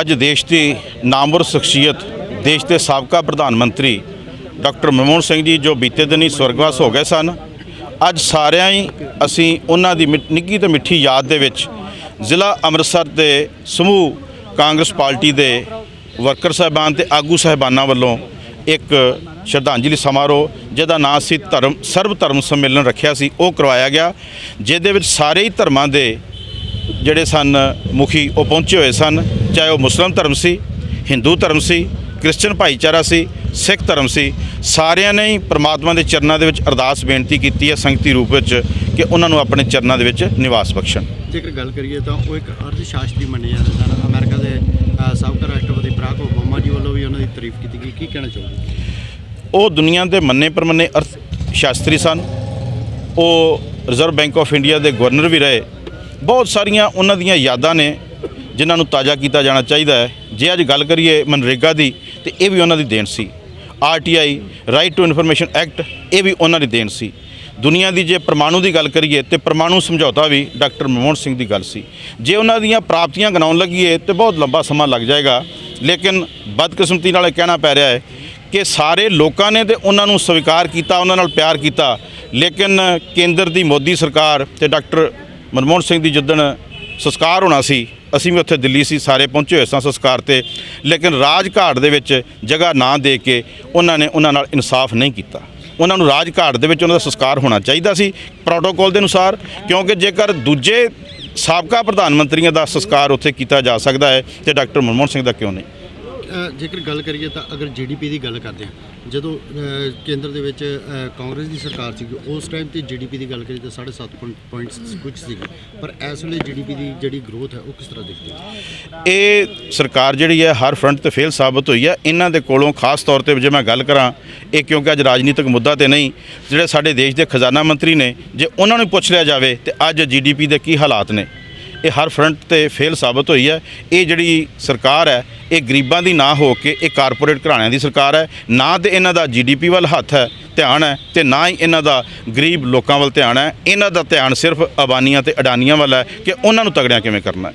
ਅੱਜ ਦੇਸ਼ ਦੀ ਨਾਮਵਰ ਸ਼ਖਸੀਅਤ, ਦੇਸ਼ ਦੇ ਸਾਬਕਾ ਪ੍ਰਧਾਨ ਮੰਤਰੀ ਡਾਕਟਰ ਮਨਮੋਹਨ ਸਿੰਘ ਜੀ ਜੋ ਬੀਤੇ ਦਿਨੀ ਸਵਰਗਵਾਸ ਹੋ ਗਏ ਸਨ, ਅੱਜ ਸਾਰਿਆਂ ਹੀ ਅਸੀਂ ਉਹਨਾਂ ਦੀ ਮਿ- ਨਿੱਘੀ ਤੇ ਮਿੱਠੀ ਯਾਦ ਦੇ ਵਿੱਚ ਜ਼ਿਲ੍ਹਾ ਅੰਮ੍ਰਿਤਸਰ ਦੇ ਸਮੂਹ ਕਾਂਗਰਸ ਪਾਰਟੀ ਦੇ ਵਰਕਰ ਸਾਹਿਬਾਨ ਤੇ ਆਗੂ ਸਾਹਿਬਾਨਾਂ ਵੱਲੋਂ ਇੱਕ ਸ਼ਰਧਾਂਜਲੀ ਸਮਾਰੋਹ, ਜਿਹਦਾ ਨਾਂ ਸੀ ਧਰਮ ਸਰਵ ਧਰਮ ਸੰਮੇਲਨ ਰੱਖਿਆ ਸੀ, ਉਹ ਕਰਵਾਇਆ ਗਿਆ, ਜਿਹਦੇ ਵਿੱਚ ਸਾਰੇ ਹੀ ਧਰਮਾਂ ਦੇ ਜਿਹੜੇ ਸਨ ਮੁਖੀ ਉਹ ਪਹੁੰਚੇ ਹੋਏ ਸਨ ਚਾਹੇ ਉਹ ਮੁਸਲਮ ਧਰਮ ਸੀ ਹਿੰਦੂ ਧਰਮ ਸੀ ਕ੍ਰਿਸਚਨ ਭਾਈਚਾਰਾ ਸੀ ਸਿੱਖ ਧਰਮ ਸੀ ਸਾਰਿਆਂ ਨੇ ਹੀ ਪ੍ਰਮਾਤਮਾ ਦੇ ਚਰਨਾਂ ਦੇ ਵਿੱਚ ਅਰਦਾਸ ਬੇਨਤੀ ਕੀਤੀ ਹੈ ਸੰਗਤੀ ਰੂਪ ਵਿੱਚ ਕਿ ਉਹਨਾਂ ਨੂੰ ਆਪਣੇ ਚਰਨਾਂ ਦੇ ਵਿੱਚ ਨਿਵਾਸ ਬਖਸ਼ਣ। ਜੇਕਰ ਗੱਲ ਕਰੀਏ ਤਾਂ ਉਹ ਇੱਕ ਅਰਧ ਸ਼ਾਸਤਰੀ ਮੰਨੇ ਜਾਂਦੇ ਸਨ ਅਮਰੀਕਾ ਦੇ ਸਾਬਕਾ ਰਾਸ਼ਟਰਪਤੀ ਬਰਾਕ ਓਬਾਮਾ ਜੀ ਵੱਲੋਂ ਵੀ ਉਹਨਾਂ ਦੀ ਤਾਰੀਫ ਕੀਤੀ ਗਈ। ਕੀ ਕਹਿਣਾ ਚਾਹੋਗੇ? ਉਹ ਦੁਨੀਆ ਦੇ ਮੰਨੇ ਪਰਮੰਨੇ ਅਰਥ ਸ਼ਾਸਤਰੀ ਸਨ। ਉਹ ਰਿਜ਼ਰਵ ਬੈਂਕ ਆਫ ਇੰਡੀਆ ਦੇ ਗਵਰਨਰ ਵੀ ਰਹੇ। ਬਹੁਤ ਸਾਰੀਆਂ ਉਹਨਾਂ ਦੀਆਂ ਯਾਦਾਂ ਨੇ ਜਿਨ੍ਹਾਂ ਨੂੰ ਤਾਜ਼ਾ ਕੀਤਾ ਜਾਣਾ ਚਾਹੀਦਾ ਹੈ। ਜੇ ਅੱਜ ਗੱਲ ਕਰੀਏ ਮਨਰੇਗਾ ਦੀ, ਤੇ ਇਹ ਵੀ ਉਹਨਾਂ ਦੀ ਦੇਣ ਸੀ। RTI right to information act ਇਹ ਵੀ ਉਹਨਾਂ ਦੀ ਦੇਣ ਸੀ। ਦੁਨੀਆ ਦੀ ਜੇ ਪਰਮਾਣੂ ਦੀ ਗੱਲ ਕਰੀਏ, ਤੇ ਪਰਮਾਣੂ ਸਮਝੌਤਾ ਵੀ ਡਾਕਟਰ ਮਨਮੋਹਨ ਸਿੰਘ ਦੀ ਗੱਲ ਸੀ। ਜੇ ਉਹਨਾਂ ਦੀਆਂ ਪ੍ਰਾਪਤੀਆਂ ਗਣਾਉਣ ਲੱਗੀਏ, ਤੇ ਬਹੁਤ ਲੰਬਾ ਸਮਾਂ ਲੱਗ ਜਾਏਗਾ। ਲੇਕਿਨ ਬਦਕਿਸਮਤੀ ਨਾਲ ਇਹ ਕਹਿਣਾ ਪੈ ਰਿਹਾ ਹੈ ਕਿ ਸਾਰੇ ਲੋਕਾਂ ਨੇ ਤੇ ਉਹਨਾਂ ਨੂੰ ਸਵੀਕਾਰ ਕੀਤਾ, ਉਹਨਾਂ ਨਾਲ ਪਿਆਰ ਕੀਤਾ। ਲੇਕਿਨ ਕੇਂਦਰ ਦੀ ਮੋਦੀ ਸਰਕਾਰ ਤੇ ਡਾਕਟਰ ਮਨਮੋਹਨ ਸਿੰਘ ਦੀ ਜਿੱਦਣ ਸੰਸਕਾਰ ਹੋਣਾ ਸੀ, ਅਸੀਂ ਵੀ ਉੱਥੇ ਦਿੱਲੀ ਸੀ, ਸਾਰੇ ਪਹੁੰਚੇ ਹੋਏ ਸਾਂ ਸੰਸਕਾਰ ਤੇ। ਲੇਕਿਨ ਰਾਜਘਾਟ ਦੇ ਵਿੱਚ ਜਗ੍ਹਾ ਨਾ ਦੇ ਕੇ ਉਹਨਾਂ ਨੇ ਉਹਨਾਂ ਨਾਲ ਇਨਸਾਫ ਨਹੀਂ ਕੀਤਾ। ਉਹਨਾਂ ਨੂੰ ਰਾਜਘਾਟ ਦੇ ਵਿੱਚ ਉਹਨਾਂ ਦਾ ਸੰਸਕਾਰ ਹੋਣਾ ਚਾਹੀਦਾ ਸੀ ਪ੍ਰੋਟੋਕੋਲ ਦੇ ਅਨੁਸਾਰ, ਕਿਉਂਕਿ ਜੇਕਰ ਦੂਜੇ ਸਾਬਕਾ ਪ੍ਰਧਾਨ ਮੰਤਰੀਆਂ ਦਾ ਸੰਸਕਾਰ ਉੱਥੇ ਕੀਤਾ ਜਾ ਸਕਦਾ ਹੈ, ਤੇ ਡਾਕਟਰ ਮਨਮੋਹਨ ਸਿੰਘ ਦਾ ਕਿਉਂ ਨਹੀਂ? ਜੇਕਰ ਗੱਲ ਕਰੀਏ ਤਾਂ ਅਗਰ ਜੀਡੀਪੀ ਦੀ ਗੱਲ ਕਰਦੇ ਹਾਂ, ਜਦੋਂ ਕੇਂਦਰ ਦੇ ਵਿੱਚ ਕਾਂਗਰਸ ਦੀ ਸਰਕਾਰ ਸੀ ਉਸ ਟਾਈਮ ਤੇ ਜੀਡੀਪੀ ਦੀ ਗੱਲ ਕਰੀਏ ਤਾਂ 7.5 ਪੁਆਇੰਟਸ ਕੁਝ ਸੀਗੀ। ਪਰ ਇਸ ਵੇਲੇ ਜੀਡੀਪੀ ਦੀ ਜਿਹੜੀ ਗਰੋਥ ਹੈ, ਉਹ ਕਿਸ ਤਰ੍ਹਾਂ ਦਿਖਦੀ ਹੈ? ਇਹ ਸਰਕਾਰ ਜਿਹੜੀ ਹੈ, ਹਰ ਫਰੰਟ ਤੇ ਫੇਲ ਸਾਬਤ ਹੋਈ ਹੈ। ਇਹਨਾਂ ਦੇ ਕੋਲੋਂ ਖਾਸ ਤੌਰ ਤੇ ਜੇ ਮੈਂ ਗੱਲ ਕਰਾਂ, ਇਹ ਕਿਉਂਕਿ ਅੱਜ ਰਾਜਨੀਤਿਕ ਮੁੱਦਾ ਤੇ ਨਹੀਂ, ਜਿਹੜੇ ਸਾਡੇ ਦੇਸ਼ ਦੇ ਖਜ਼ਾਨਾ ਮੰਤਰੀ ਨੇ, ਜੇ ਉਹਨਾਂ ਨੂੰ ਪੁੱਛ ਲਿਆ ਜਾਵੇ, ਤੇ ਅੱਜ ਜੀਡੀਪੀ ਦੇ ਕੀ ਹਾਲਾਤ ਨੇ? ਇਹ ਹਰ ਫਰੰਟ ਤੇ ਫੇਲ ਸਾਬਤ ਹੋਈ ਹੈ। ਇਹ ਜਿਹੜੀ ਸਰਕਾਰ ਹੈ, ਇਹ ਗਰੀਬਾਂ ਦੀ ਨਾ ਹੋ ਕੇ ਇਹ ਕਾਰਪੋਰੇਟ ਘਰਾਣਿਆਂ ਦੀ ਸਰਕਾਰ ਹੈ। ਨਾ ਤੇ ਇਹਨਾਂ ਦਾ ਜੀਡੀਪੀ ਵੱਲ ਹੱਥ ਹੈ, ਧਿਆਨ ਹੈ ਤੇ ਨਾ ਹੀ ਇਹਨਾਂ ਦਾ ਗਰੀਬ ਲੋਕਾਂ ਵੱਲ ਧਿਆਨ ਹੈ। ਇਹਨਾਂ ਦਾ ਧਿਆਨ ਸਿਰਫ ਅਬਾਨੀਆਂ ਤੇ ਅਡਾਨੀਆਂ ਵੱਲ ਹੈ ਕਿ ਉਹਨਾਂ ਨੂੰ ਤਗੜਿਆਂ ਕਿਵੇਂ ਕਰਨਾ ਹੈ।